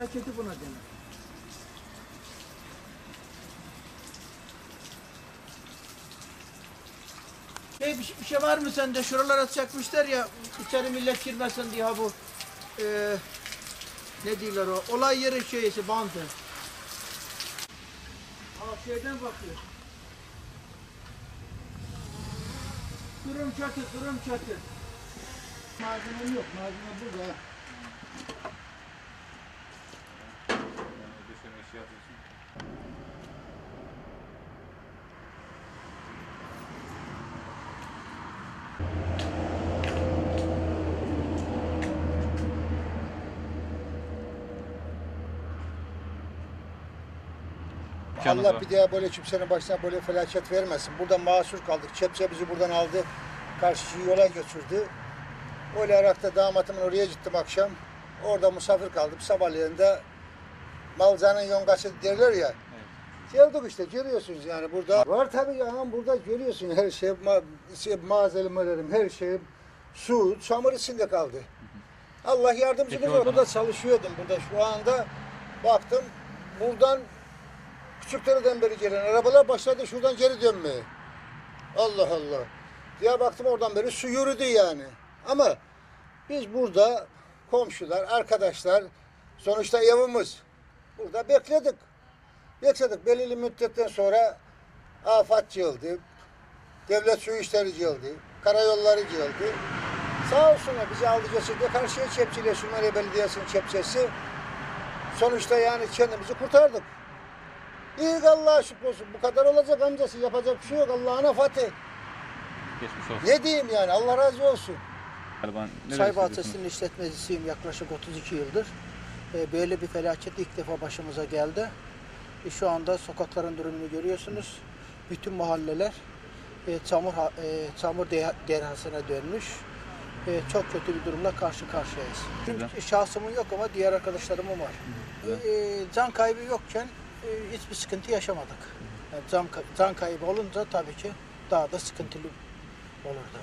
Hareketi buna denir. Şey, bir, bir şey var mı sende? Şuralara çakmışlar ya içeri millet girmesin diye ha bu eee ne diyorlar o olay yeri şeysi bandı. Aa şeyden bakıyor. Durum çatı, durum çatı. Malzemem yok, malzeme burada. Allah bir daha böyle kimsenin başına böyle felaket vermesin. Burada mahsur kaldık. Çepçe bizi buradan aldı. Karşı yola götürdü. Öyle Irak'ta damatımın oraya gittim akşam. Orada misafir kaldım. Sabahleyin de Malzanın yongası derler ya. Geldik işte görüyorsunuz yani burada. Var tabii ya burada görüyorsun her şey, ma şey malzemelerim her şey su, çamur içinde kaldı. Allah yardımcımız olsun. Burada çalışıyordum burada şu anda baktım buradan Küçükdere'den beri gelen arabalar başladı şuradan geri dönmeye. Allah Allah. Ya baktım oradan beri su yürüdü yani. Ama biz burada komşular, arkadaşlar sonuçta evimiz. Burada bekledik. Bekledik. Belirli müddetten sonra afat geldi. Devlet su işleri geldi. Karayolları geldi. Sağ olsunlar bizi aldı götürdü. Karşıya çepçiyle Sümeriye Belediyesi'nin çepçesi. Sonuçta yani kendimizi kurtardık. İyi Allah'a şükür olsun. Bu kadar olacak amcası. Yapacak bir şey yok. Allah'ına fatih. Geçmiş olsun. Ne diyeyim yani? Allah razı olsun. Galiba neler Çay bahçesinin işletmecisiyim yaklaşık 32 yıldır. Ee, Böyle bir felaket ilk defa başımıza geldi. E, Şu anda sokakların durumunu görüyorsunuz. Bütün mahalleler e, çamur ha- e, çamur de- derhasına dönmüş. E, Çok kötü bir durumla karşı karşıyayız. Güzel. Çünkü şahsımın yok ama diğer arkadaşlarımın var. E, Can kaybı yokken hiçbir sıkıntı yaşamadık. Can, can kaybı olunca tabii ki daha da sıkıntılı olurdu.